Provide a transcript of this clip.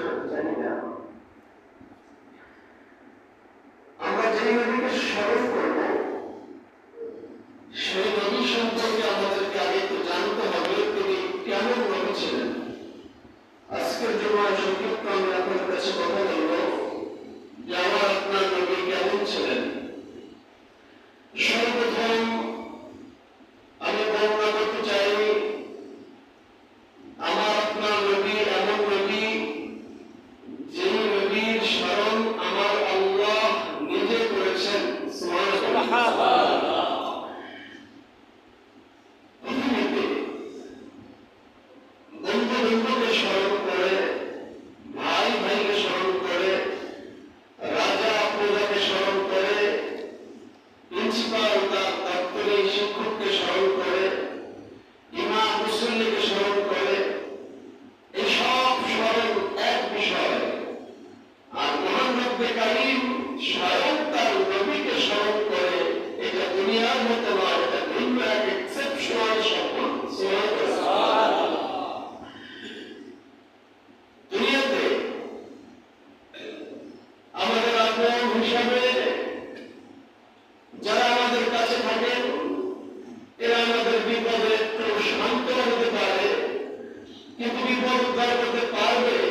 সাথে জানি না আমরা যেই সেই নদী সম্পর্কে ছাত্রকে শিক্ষককে স্মরণ করে ইমাম করে এই সব এক বিষয়। আর মহান রব্বে কারিম পৃথিবী পরিষ্কার করতে পারবে।